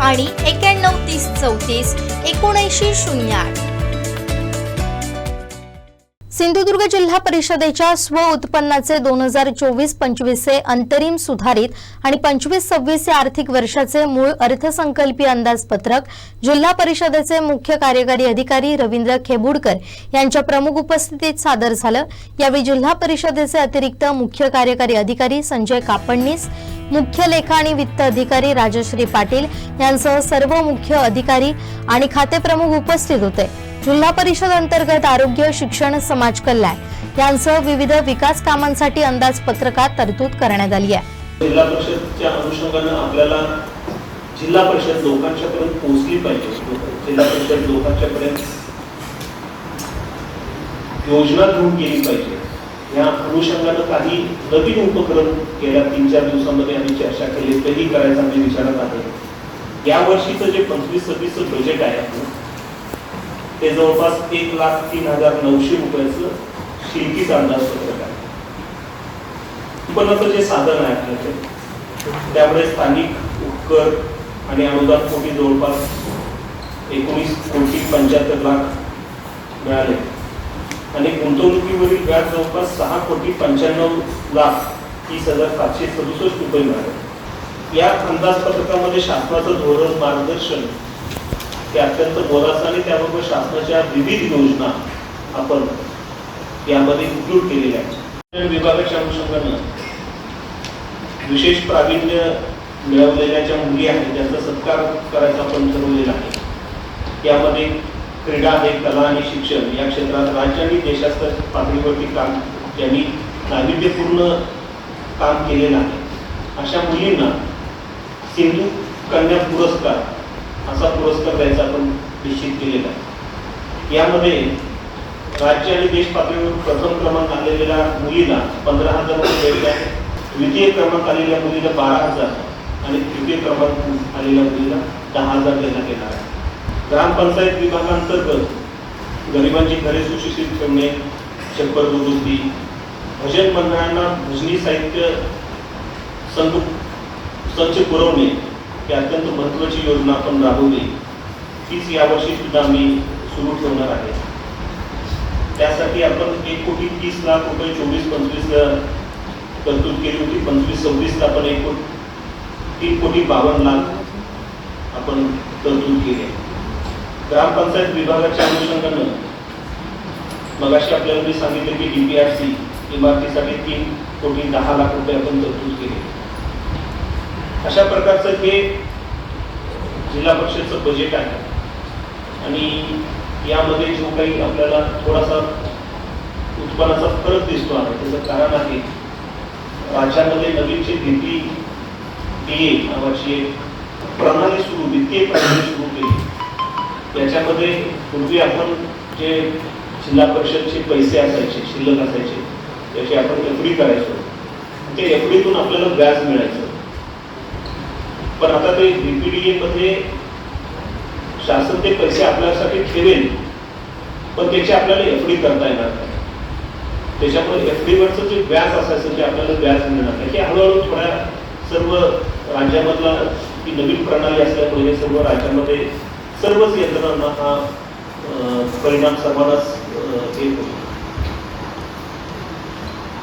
आणि एक्याण्णव तीस चौतीस एकोणऐंशी शून्य आठ. सिंधुदुर्ग जिल्हा परिषदेच्या स्व उत्पन्नाचे दोन हजार चोवीस पंचवीसचे अंतरिम सुधारित आणि पंचवीस सव्वीस या आर्थिक वर्षाचे मूळ अर्थसंकल्पीय अंदाजपत्रक जिल्हा परिषदेचे मुख्य कार्यकारी अधिकारी रवींद्र खेबुडकर यांच्या प्रमुख उपस्थितीत सादर झालं. यावेळी जिल्हा परिषदेचे अतिरिक्त मुख्य कार्यकारी अधिकारी संजय कापडणीस मुख्य लेखा आणि वित्त अधिकारी राजश्री पाटील यांसह सर्व मुख्य अधिकारी आणि खातेप्रमुख उपस्थित होते. जिल्हा परिषद अंतर्गत आरोग्य शिक्षण समाज कल्याण यांसह विविध विकास कामांसाठी अंदाजपत्रकात तरतूद करण्यात आली आहे. जिल्हा परिषदच्या अनुषंगानं आपल्याला जिल्हा परिषद लोकांच्या पर्यंत पोहोचली पाहिजे. जिल्हा परिषद लोकांच्या पर्यंत योजना घेऊन गेली पाहिजे. या अनुषंगानं काही नवीन उपक्रम गेल्या तीन चार दिवसांमध्ये आम्ही चर्चा केली तेही करायचा आम्ही विचारत आहे. या वर्षीचं जे पंचवीस सव्वीसचं बजेट आहे आपलं ते जवळपास एक लाख तीन हजार नऊशे रुपयाचं शिल्कीचं अंदाजपत्रक आहे. उत्पन्नाचं जे साधन आहे आपल्याकडे त्यामुळे स्थानिक उपकर आणि अनुदान कोटी जवळपास एकोणीस कोटी पंच्याहत्तर लाख मिळाले. आणि गुंतवणुकीवरील व्याज जवळपास सहा कोटी पंच्याण्णव लाख तीस हजार सातशे सदुसष्ट रुपये मिळाले. या अंदाजपत्रकामध्ये शासनाचं धोरण मार्गदर्शन हे अत्यंत बोलाचं आणि त्याबरोबर शासनाच्या विविध योजना आपण यामध्ये इन्क्लूड केलेल्या आहेत. विभागाच्या अनुषंगानं विशेष प्रावीण्य मिळवलेल्या ज्या मुली आहेत त्यांचा सत्कार करायचा आपण ठरवलेला आहे यामध्ये क्रीडा आहे कला आणि शिक्षण या क्षेत्रात राज्य आणि देशास्तर पातळीवरती काम ज्यांनी नाविन्यपूर्ण काम केलेलं आहे. अशा मुलींना सिंधू कन्या पुरस्कार असा पुरस्कार द्यायचा आपण निश्चित केलेला आहे. यामध्ये राज्य आणि देश पातळीवर प्रथम क्रमांक आलेल्या मुलीला पंधरा हजार रुपये भेट आहे द्वितीय क्रमांक आलेल्या मुलीला बारा हजार आणि तृतीय क्रमांक आलेल्या मुलीला दहा हजार देण्यात येणार आहे. ग्रामपंचायत विभागांतर्गत गरिबांची घरे सुशिक्षित ठेवणे शंकर दुरुस्ती भजन मंडळांना भजनी साहित्य संघ संच पुरवणे ही अत्यंत महत्त्वाची योजना आपण राबवली. तीच यावर्षी सुद्धा आम्ही सुरू ठेवणार आहे. त्यासाठी आपण एक कोटी तीस लाख रुपये चोवीस पंचवीसला तरतूद केली होती. पंचवीस सव्वीसला आपण एक कोटी तीन कोटी बावन्न लाख आपण तरतूद केली आहे. ग्रामपंचायत विभागाच्या अनुषंगानं मगाशी आपल्याला मी सांगितलं की डी पी आर सी इमारतीसाठी तीन कोटी दहा लाख रुपये आपण तरतूद केली. अशा प्रकारचं हे जिल्हा परिषदचं बजेट आहे. आणि यामध्ये जो काही आपल्याला थोडासा उत्पन्नाचा फरक दिसतो आहे त्याचं कारण आहे राज्यामध्ये नवीन जे डीपी डी ए नावाची एक प्रणाली सुरू वित्तीय प्रणाली सुरू केली. त्याच्यामध्ये पूर्वी आपण जे जिल्हा परिषदचे पैसे असायचे शिल्लक असायचे त्याची आपण एफ डी करायचो. ते एफ डीतून आपल्याला व्याज मिळायचं. पण आता ते बीपीडीए मध्ये शासन ते पैसे आपल्यासाठी ठेवेल पण त्याची आपल्याला एफ डी करता येणार नाही. त्याच्यामुळे एफ डीवरचं जे व्याज असायचं ते आपल्याला व्याज मिळणार नाही. हे हळूहळू थोड्या सर्व राज्यामधला ही नवीन प्रणाली असल्यामुळे हे सर्व राज्यामध्ये सर्वच यंत्रणांना हा परिणाम सर्वांनाच अं, येत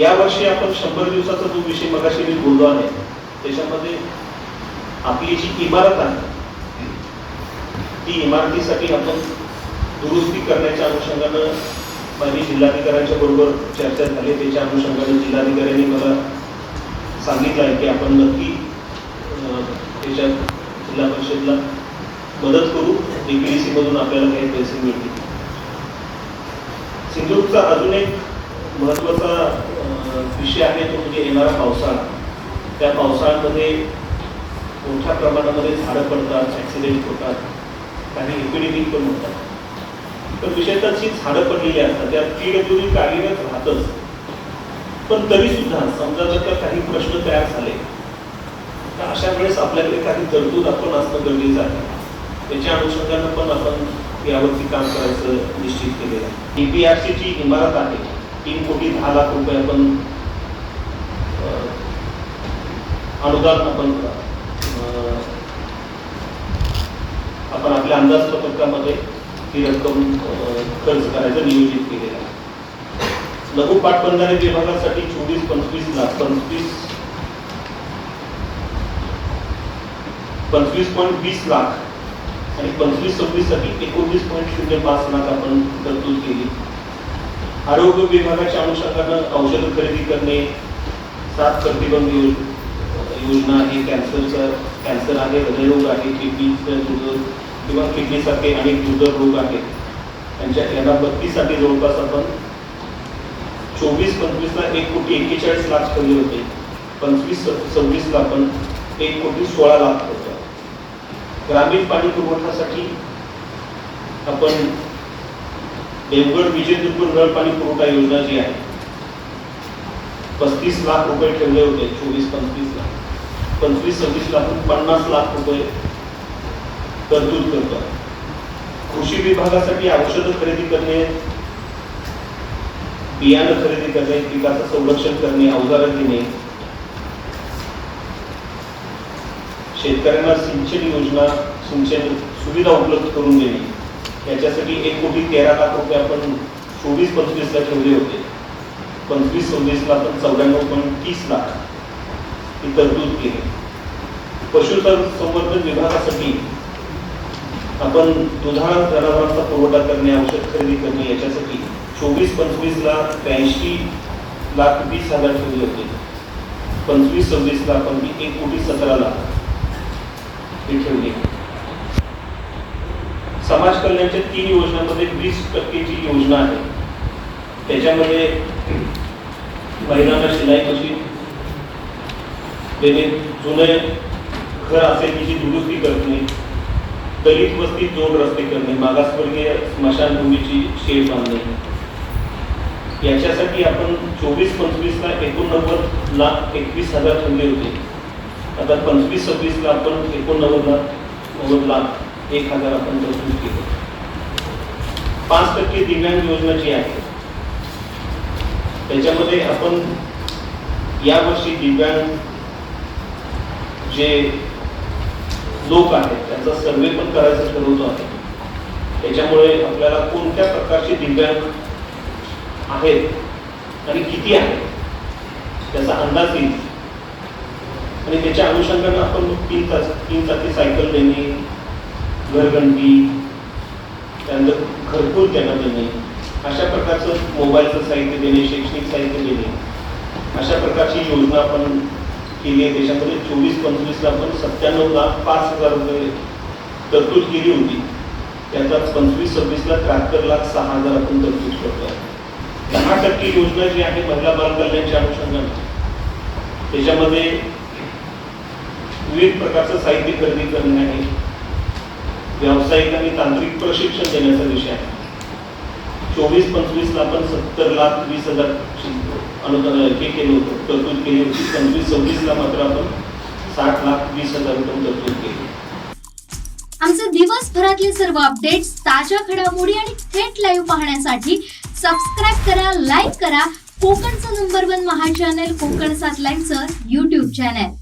यावर्षी आपण शंभर दिवसाचा जो विषय मगाशी मी बोललो आहे त्याच्यामध्ये आपली जी इमारत आहे ती इमारतीसाठी आपण दुरुस्ती करण्याच्या अनुषंगानं माझी जिल्हाधिकाऱ्यांच्या बरोबर चर्चा झाली. त्याच्या अनुषंगाने जिल्हाधिकाऱ्यांनी मला सांगितलं आहे की आपण नक्की त्याच्या त्याच्यात जिल्हा परिषदला मदत करू डीपीडीसी मधून आपल्याला काही पैसे मिळतील. सिंधुदुर्गचा अजून एक महत्त्वाचा विषय आहे तो म्हणजे येणारा पावसाळा. त्या पावसाळ्यामध्ये मोठ्या प्रमाणामध्ये झाडं पडतात ॲक्सिडेंट होतात काही इपिडेमिक पण होतात. तर विशेषतः जी झाडं पडलेली असतात त्या पीडब्ल्यूडी कार्यरत राहतच. पण तरी सुद्धा समजा जर का काही प्रश्न तयार झाले तर अशा वेळेस आपल्याकडे काही तरतूद आपण असणं गरजेचं आहे. त्याच्या अनुषंगानं पण आपण यावरती काम करायचं निश्चित केलेलं आहे. डीपीआरसी जी इमारत आहे. तीन कोटी दहा लाख रुपये आपण अनुदान आपण आपण आपल्या अंदाजपत्रकामध्ये ही रक्कम खर्च करायचं नियोजित केलेलं आहे. लघु पाटबंधारे विभागासाठी चोवीस पंचवीस लाख पंचवीस पंचवीस पॉईंट वीस लाख आणि पंचवीस सव्वीससाठी एकोणतीस पॉईंट शून्य पाच लाख आपण तरतूद केली. आरोग्य विभागाच्या अनुषंगानं औषध खरेदी करणे सात प्रतिबंध योजना आहे. कॅन्सरचा कॅन्सर आहे हृदयरोग आहे किडनीचा दुर्धर किंवा किडनीसारखे अनेक दुर्धर रोग आहेत त्यांच्या यांना बत्तीससाठी जवळपास आपण चोवीस पंचवीसला एक कोटी एक्केचाळीस लाख ठेवले होते. पंचवीस सव्वीसला आपण एक कोटी सोळा लाख होतो ग्रामीण पाणी पुरवठ्यासाठी आपण देवगड विजयदुर्ग नळ पाणी पुरवठा योजना जी आहे पस्तीस लाख रुपये ठेवले होते चोवीस पंचवीस लाख. पंचवीस सव्वीस लाख पन्नास लाख रुपये तरतूद करतो. कृषी विभागासाठी औषधं खरेदी करणे बियाणं खरेदी करणे पिकाचं संरक्षण करणे अवजारं घेणे शेतकऱ्यांना सिंचन योजना सिंचन सुविधा उपलब्ध करून देणे. याच्यासाठी एक कोटी तेरा लाख रुपये आपण चोवीस पंचवीसला ठेवले होते. पंचवीस सव्वीसला आपण चौऱ्याण्णव पॉईंट तीस लाख ही तरतूद केली. पशुसंवर्धन विभागासाठी आपण दुधाळ जनावरांचा पुरवठा करणे औषध खरेदी करणे याच्यासाठी चोवीस पंचवीसला त्र्याऐंशी लाख वीस हजार ठेवले होते. पंचवीस सव्वीसला आपण एक कोटी सतरा लाख ठेवली समाज कल्याणच्या तीन योजनांमध्ये वीस टक्केची योजना आहे. त्याच्यामध्ये महिलांना शिलाई मशीन देणे जुने घर असेल तिची दुरुस्ती करणे दलित वस्तीत जोड रस्ते करणे मागासवर्गीय स्मशानभूमीची शेड बांधणे. याच्यासाठी आपण चोवीस पंचवीसला एकोणनव्वद लाख एकवीस हजार ठेवले होते. आता पंचवीस सव्वीसला आपण एकोणनव्वद लाख नव्वद लाख एक हजार आपण तरतूद केलं. पाच टक्के दिव्यांग योजना जी आहे त्याच्यामध्ये आपण यावर्षी दिव्यांग जे लोक आहेत त्यांचा सर्वे पण करायचं ठरवतो आहे. त्याच्यामुळे आपल्याला कोणत्या प्रकारचे दिव्यांग आहेत आणि किती आहेत त्याचा अंदाज येईल. आणि त्याच्या अनुषंगानं आपण तीन तास तीन चाकी सायकल देणे घरघंटी त्यानंतर घरकुल त्यांना देणे अशा प्रकारचं मोबाईलचं साहित्य देणे शैक्षणिक साहित्य देणे अशा प्रकारची योजना आपण केली आहे. त्याच्यामध्ये चोवीस पंचवीसला आपण सत्त्याण्णव लाख पाच हजार रुपये तरतूद केली होती. त्याचा पंचवीस सव्वीसला त्र्याहत्तर लाख सहा हजार आपण तरतूद करतो आहे दहा टक्के योजना जी आहे महिला बालकल्याणच्या अनुषंगाने. त्याच्यामध्ये विविध प्रकारचं साहित्य खरेदी करणे आहे. व्यावसायिक आणि तांत्रिक प्रशिक्षण देण्याचा विषय आहे. चोवीस पंचवीसला आपण सत्तर लाख वीस हजार अनुदान हे केलं होतं. तरतूद केली होती. पंचवीस सव्वीसला मात्र आपण साठ लाख वीस हजार रुपये तरतूद केली. आमचे दिवसभरातले सर्व अपडेट्स ताज्या घडामोडी आणि थेट लाईव्ह पाहण्यासाठी सबस्क्राईब करा लाईक करा. कोकणचं number one Maha channel Konkan सात लाईव्हचं युट्यूब चॅनल